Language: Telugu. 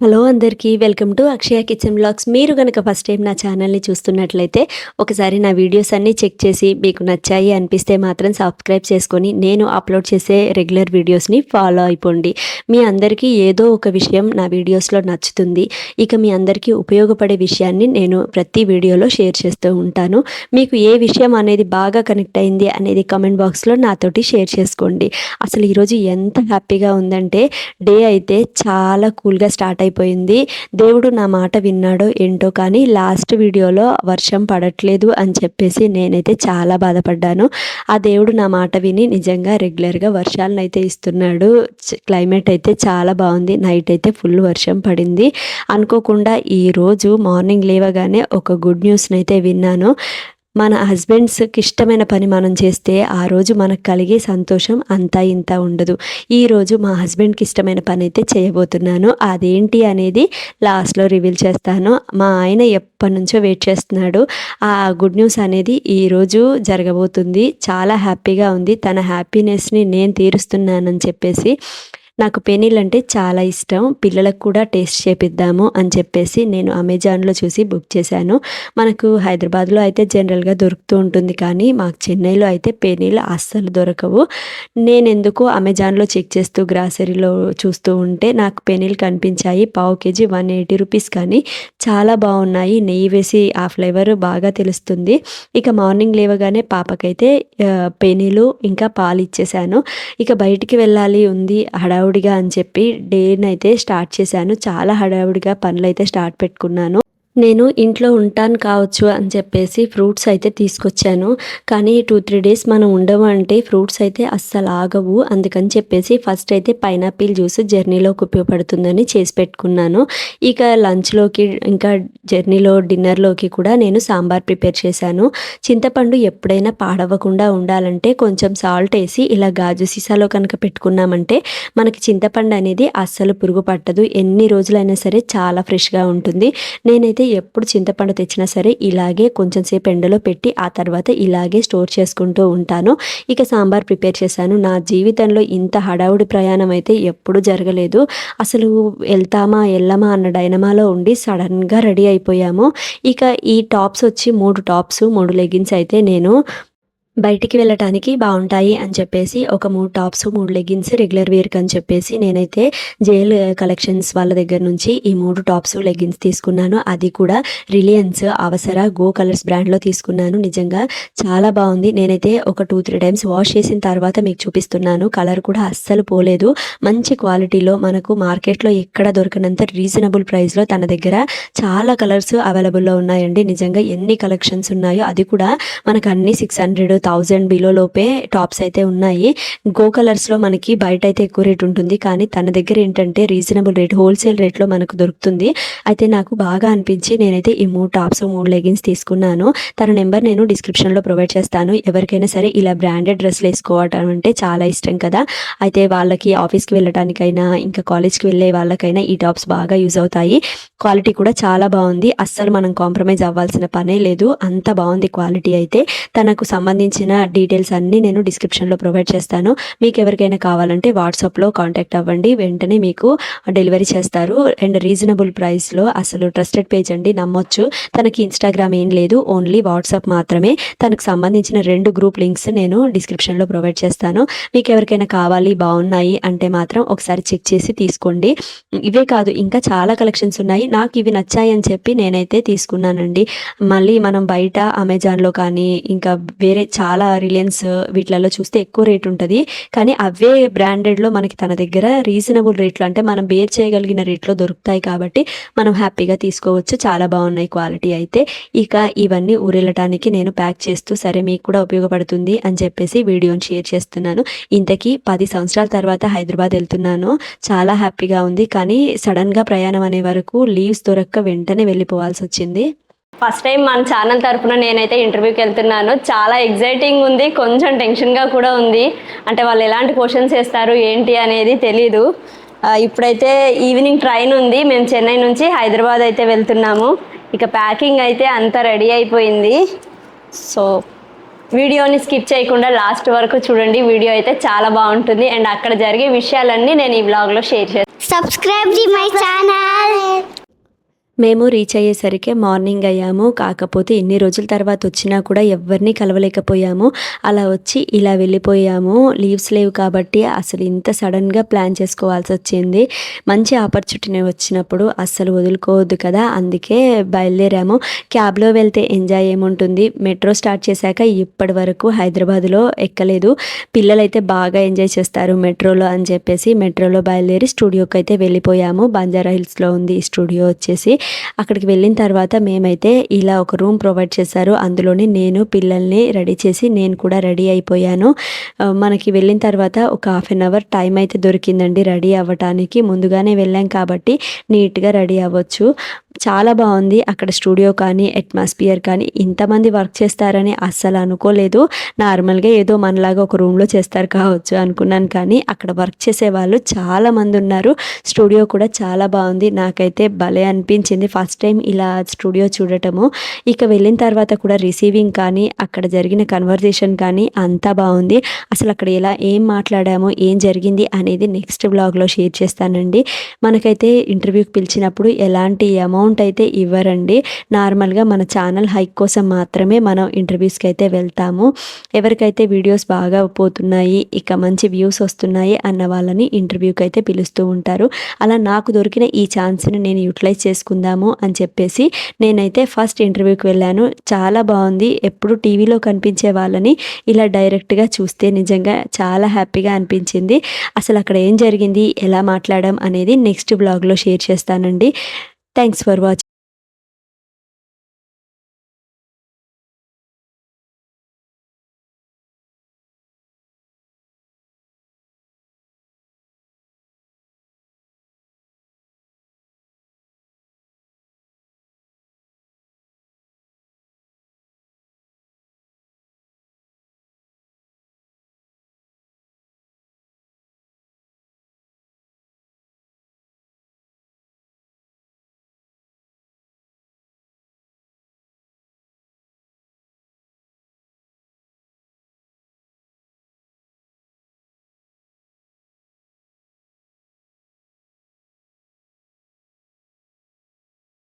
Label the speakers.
Speaker 1: హలో అందరికీ welcome to Akshaya kitchen blogs మీరు కనుక ఫస్ట్ టైం నా ఛానల్ని చూస్తున్నట్లయితే ఒకసారి నా వీడియోస్ అన్నీ చెక్ చేసి మీకు నచ్చాయి అనిపిస్తే మాత్రం సబ్స్క్రైబ్ చేసుకొని నేను అప్లోడ్ చేసే రెగ్యులర్ వీడియోస్ని ఫాలో అయిపోండి. మీ అందరికీ ఏదో ఒక విషయం నా వీడియోస్లో నచ్చుతుంది. ఇక మీ అందరికీ ఉపయోగపడే విషయాన్ని నేను ప్రతి వీడియోలో షేర్ చేస్తూ ఉంటాను. మీకు ఏ విషయం అనేది బాగా కనెక్ట్ అయింది అనేది కామెంట్ బాక్స్లో నాతోటి షేర్ చేసుకోండి. అసలు ఈరోజు ఎంత హ్యాపీగా ఉందంటే డే అయితే చాలా కూల్గా స్టార్ట్ అయిపోయింది దేవుడు నా మాట విన్నాడో ఏంటో కానీ లాస్ట్ వీడియోలో వర్షం పడట్లేదు అని చెప్పేసి నేనైతే చాలా బాధపడ్డాను. ఆ దేవుడు నా మాట విని నిజంగా రెగ్యులర్గా వర్షాలను అయితే ఇస్తున్నాడు క్లైమేట్ అయితే చాలా బాగుంది. నైట్ అయితే ఫుల్ వర్షం పడింది. అనుకోకుండా ఈరోజు మార్నింగ్ లేవగానే ఒక గుడ్ న్యూస్ని అయితే విన్నాను. మన హస్బెండ్స్కి ఇష్టమైన పని మనం చేస్తే ఆ రోజు మనకు కలిగే సంతోషం అంతా ఇంత ఉండదు. ఈరోజు మా హస్బెండ్కి ఇష్టమైన పని అయితే చేయబోతున్నాను. అదేంటి అనేది లాస్ట్లో రివీల్ చేస్తాను. మా ఆయన ఎప్పటి నుంచో వెయిట్ చేస్తున్నాడు. ఆ గుడ్ న్యూస్ అనేది ఈరోజు జరగబోతుంది. చాలా హ్యాపీగా ఉంది. తన హ్యాపీనెస్ని నేను తీరుస్తున్నానని చెప్పేసి నాకు పెనీలు అంటే చాలా ఇష్టం. పిల్లలకు కూడా టేస్ట్ చేపిద్దాము అని చెప్పేసి నేను అమెజాన్లో చూసి బుక్ చేశాను. మనకు హైదరాబాద్లో అయితే జనరల్గా దొరుకుతూ ఉంటుంది కానీ మాకు చెన్నైలో అయితే పెనీలు అస్సలు దొరకవు. నేను ఎందుకు అమెజాన్లో చెక్ చేస్తూ గ్రాసరీలో చూస్తూ ఉంటే నాకు పెనీలు కనిపించాయి. పావు కేజీ వన్ ఎయిటీ రూపీస్ కానీ చాలా బాగున్నాయి. నెయ్యి వేసి ఆ ఫ్లేవర్ బాగా తెలుస్తుంది. ఇక మార్నింగ్ లేవగానే పాపకైతే పెనీలు ఇంకా పాలు ఇచ్చేసాను ఇక బయటికి వెళ్ళాలి ఉంది. హడావుడిగా అని చెప్పి డేనైతే స్టార్ట్ చేశాను. చాలా హడావుడిగా పనులు అయితే స్టార్ట్ పెట్టుకున్నాను. నేను ఇంట్లో ఉంటాను కావచ్చు అని చెప్పేసి ఫ్రూట్స్ అయితే తీసుకొచ్చాను. కానీ టూ త్రీ డేస్ మనం ఉండము అంటే ఫ్రూట్స్ అయితే అస్సలు ఆగవు. అందుకని చెప్పేసి ఫస్ట్ అయితే పైనాపిల్ జ్యూస్ జర్నీలోకి ఉపయోగపడుతుందని చేసి పెట్టుకున్నాను. ఇక లంచ్లోకి ఇంకా జర్నీలో డిన్నర్లోకి కూడా నేను సాంబార్ ప్రిపేర్ చేశాను. చింతపండు ఎప్పుడైనా పాడవకుండా ఉండాలంటే కొంచెం సాల్ట్ వేసి ఇలా గాజు సీసాలో కనుక పెట్టుకున్నామంటే మనకి చింతపండు అనేది అస్సలు పురుగు పట్టదు. ఎన్ని రోజులైనా సరే చాలా ఫ్రెష్గా ఉంటుంది. నేనైతే ఎప్పుడు చింతపండు తెచ్చినా సరే ఇలాగే కొంచెం సేపు ఎండలో పెట్టి ఆ తర్వాత ఇలాగే స్టోర్ చేసుకుంటూ ఉంటాను. ఇక సాంబార్ ప్రిపేర్ చేశాను. నా జీవితంలో ఇంత హడావుడి ప్రయాణం అయితే ఎప్పుడు జరగలేదు. అసలు వెళ్తామా వెళ్ళమా అన్న డైనమాలో ఉండి సడన్గా రెడీ అయిపోయాము. ఇక ఈ టాప్స్ వచ్చి మూడు టాప్స్ మూడు లెగిన్స్ అయితే నేను బయటికి వెళ్ళటానికి బాగుంటాయి అని చెప్పేసి ఒక మూడు టాప్స్ మూడు లెగ్గిన్స్ రెగ్యులర్ వేర్కి అని చెప్పేసి నేనైతే జైల్ కలెక్షన్స్ వాళ్ళ దగ్గర నుంచి ఈ మూడు టాప్స్ లెగ్గిన్స్ తీసుకున్నాను. అది కూడా రిలయన్స్ అవసర గో కలర్స్ బ్రాండ్లో తీసుకున్నాను. నిజంగా చాలా బాగుంది. నేనైతే ఒక టూ త్రీ టైమ్స్ వాష్ చేసిన తర్వాత మీకు చూపిస్తున్నాను. కలర్ కూడా అస్సలు పోలేదు. మంచి క్వాలిటీలో మనకు మార్కెట్లో ఎక్కడ దొరకనంత రీజనబుల్ ప్రైస్లో తన దగ్గర చాలా కలర్స్ అవైలబుల్లో ఉన్నాయండి. నిజంగా ఎన్ని కలెక్షన్స్ ఉన్నాయో అది కూడా మనకు అన్ని సిక్స్ హండ్రెడ్ థౌజండ్ బిలో లోపే టాప్స్ అయితే ఉన్నాయి. గో కలర్స్లో మనకి బయట అయితే ఎక్కువ రేట్ ఉంటుంది. కానీ తన దగ్గర ఏంటంటే రీజనబుల్ రేట్ హోల్సేల్ రేట్లో మనకు దొరుకుతుంది. అయితే నాకు బాగా అనిపించి నేనైతే ఈ మూడు టాప్స్ మూడు లెగిన్స్ తీసుకున్నాను. తన నెంబర్ నేను డిస్క్రిప్షన్లో ప్రొవైడ్ చేస్తాను. ఎవరికైనా సరే ఇలా బ్రాండెడ్ డ్రెస్లు వేసుకోవటం అంటే చాలా ఇష్టం కదా. అయితే వాళ్ళకి ఆఫీస్కి వెళ్ళటానికైనా ఇంకా కాలేజ్కి వెళ్ళే వాళ్ళకైనా ఈ టాప్స్ బాగా యూజ్ అవుతాయి. క్వాలిటీ కూడా చాలా బాగుంది. అస్సలు మనం కాంప్రమైజ్ అవ్వాల్సిన పనే లేదు. అంత బాగుంది క్వాలిటీ అయితే. తనకు సంబంధించిన డీటెయిల్స్ అన్నీ నేను డిస్క్రిప్షన్లో ప్రొవైడ్ చేస్తాను. మీకు ఎవరికైనా కావాలంటే వాట్సాప్లో కాంటాక్ట్ అవ్వండి. వెంటనే మీకు డెలివరీ చేస్తారు. అండ్ రీజనబుల్ ప్రైస్లో అసలు ట్రస్టెడ్ పేజ్ అండి. నమ్మొచ్చు. తనకి ఇన్స్టాగ్రామ్ ఏం లేదు. ఓన్లీ వాట్సాప్ మాత్రమే. తనకు సంబంధించిన రెండు గ్రూప్ లింక్స్ నేను డిస్క్రిప్షన్లో ప్రొవైడ్ చేస్తాను. మీకు ఎవరికైనా కావాలి బాగున్నాయి అంటే మాత్రం ఒకసారి చెక్ చేసి తీసుకోండి. ఇవే కాదు ఇంకా చాలా కలెక్షన్స్ ఉన్నాయి. నాకు ఇవి నచ్చాయి అని చెప్పి నేనైతే తీసుకున్నానండి. మళ్ళీ మనం బయట అమెజాన్లో కానీ ఇంకా వేరే చాలా రిలయన్స్ వీటిలలో చూస్తే ఎక్కువ రేట్ ఉంటుంది. కానీ అవే బ్రాండెడ్లో మనకి తన దగ్గర రీజనబుల్ రేట్లో అంటే మనం బేర్ చేయగలిగిన రేట్లో దొరుకుతాయి కాబట్టి మనం హ్యాపీగా తీసుకోవచ్చు. చాలా బాగున్నాయి క్వాలిటీ అయితే. ఇక ఇవన్నీ ఊరెళ్ళటానికి నేను ప్యాక్ చేస్తూ సరే మీకు కూడా ఉపయోగపడుతుంది అని చెప్పేసి వీడియోని షేర్ చేస్తున్నాను. ఇంతకీ పది సంవత్సరాల తర్వాత హైదరాబాద్ వెళ్తున్నాను. చాలా హ్యాపీగా ఉంది. కానీ సడన్గా ప్రయాణం అనే వరకు లీవ్స్ దొరక్క వెంటనే వెళ్ళిపోవాల్సి వచ్చింది.
Speaker 2: ఫస్ట్ టైం మన ఛానల్ తరఫున నేనైతే ఇంటర్వ్యూకి వెళ్తున్నాను. చాలా ఎగ్జైటింగ్ ఉంది కొంచెం టెన్షన్గా కూడా ఉంది. అంటే వాళ్ళు ఎలాంటి క్వశ్చన్స్ వేస్తారు ఏంటి అనేది తెలీదు. ఇప్పుడైతే ఈవినింగ్ ట్రైన్ ఉంది. మేము చెన్నై నుంచి హైదరాబాద్ అయితే వెళ్తున్నాము. ఇక ప్యాకింగ్ అయితే అంతా రెడీ అయిపోయింది. సో వీడియోని స్కిప్ చేయకుండా లాస్ట్ వరకు చూడండి. వీడియో అయితే చాలా బాగుంటుంది. అండ్ అక్కడ జరిగే విషయాలన్నీ నేను ఈ వ్లాగ్లో షేర్ చేస్తాను.
Speaker 3: సబ్స్క్రైబ్ మై ఛానల్
Speaker 1: మేము రీచ్ అయ్యేసరికి మార్నింగ్ అయ్యాము. కాకపోతే ఇన్ని రోజుల తర్వాత వచ్చినా కూడా ఎవరిని కలవలేకపోయాము. అలా వచ్చి ఇలా వెళ్ళిపోయాము. లీవ్స్ లేవు కాబట్టి అసలు ఇంత సడన్గా ప్లాన్ చేసుకోవాల్సి వచ్చింది. మంచి ఆపర్చునిటీ వచ్చినప్పుడు అస్సలు వదులుకోవద్దు కదా అందుకే బయలుదేరాము. క్యాబ్లో వెళ్తే ఎంజాయ్ ఏముంటుంది? మెట్రో స్టార్ట్ చేశాక ఇప్పటి వరకు హైదరాబాద్లో ఎక్కలేదు. పిల్లలైతే బాగా ఎంజాయ్ చేస్తారు మెట్రోలో అని చెప్పేసి మెట్రోలో బయలుదేరి స్టూడియోకి అయితే వెళ్ళిపోయాము. బంజారా హిల్స్లో ఉంది ఈ స్టూడియో వచ్చేసి. అక్కడికి వెళ్ళిన తర్వాత మేమైతే ఇలా ఒక రూమ్ ప్రొవైడ్ చేశారు. అందులోనే నేను పిల్లల్ని రెడీ చేసి నేను కూడా రెడీ అయిపోయాను. మనకి వెళ్ళిన తర్వాత ఒక హాఫ్ అన్ అవర్ టైం అయితే దొరికిందండి రెడీ అవ్వటానికి. ముందుగానే వెళ్ళాం కాబట్టి నీట్గా రెడీ అవ్వచ్చు. చాలా బాగుంది అక్కడ స్టూడియో కానీ అట్మాస్ఫియర్ కానీ. ఇంతమంది వర్క్ చేస్తారని అస్సలు అనుకోలేదు. నార్మల్గా ఏదో మనలాగా ఒక రూమ్లో చేస్తారు కావచ్చు అనుకున్నాను కానీ అక్కడ వర్క్ చేసే వాళ్ళు చాలా మంది ఉన్నారు. స్టూడియో కూడా చాలా బాగుంది. నాకైతే భలే అనిపించింది. ఫస్ట్ టైం ఇలా స్టూడియో చూడటము. ఇక వెళ్ళిన తర్వాత కూడా రిసీవింగ్ కానీ అక్కడ జరిగిన కన్వర్జేషన్ కానీ అంతా బాగుంది. అసలు అక్కడ ఎలా ఏం మాట్లాడాము ఏం జరిగింది అనేది నెక్స్ట్ బ్లాగ్లో షేర్ చేస్తానండి. మనకైతే ఇంటర్వ్యూకి పిలిచినప్పుడు ఎలాంటి అమౌంట్ అయితే ఇవ్వరండి. నార్మల్గా మన ఛానల్ హైక్ కోసం మాత్రమే మనం ఇంటర్వ్యూస్కి అయితే వెళ్తాము. ఎవరికైతే వీడియోస్ బాగా పోతున్నాయి ఇక మంచి వ్యూస్ వస్తున్నాయి అన్న వాళ్ళని ఇంటర్వ్యూకి అయితే పిలుస్తూ ఉంటారు. అలా నాకు దొరికిన ఈ ఛాన్స్ని నేను యూటిలైజ్ చేసుకుందాము అని చెప్పేసి నేనైతే ఫస్ట్ ఇంటర్వ్యూకి వెళ్ళాను. చాలా బాగుంది. ఎప్పుడు టీవీలో కనిపించే వాళ్ళని ఇలా డైరెక్ట్గా చూస్తే నిజంగా చాలా హ్యాపీగా అనిపించింది. అసలు అక్కడ ఏం జరిగింది ఎలా మాట్లాడడం అనేది నెక్స్ట్ బ్లాగ్లో షేర్ చేస్తానండి. Thanks for watching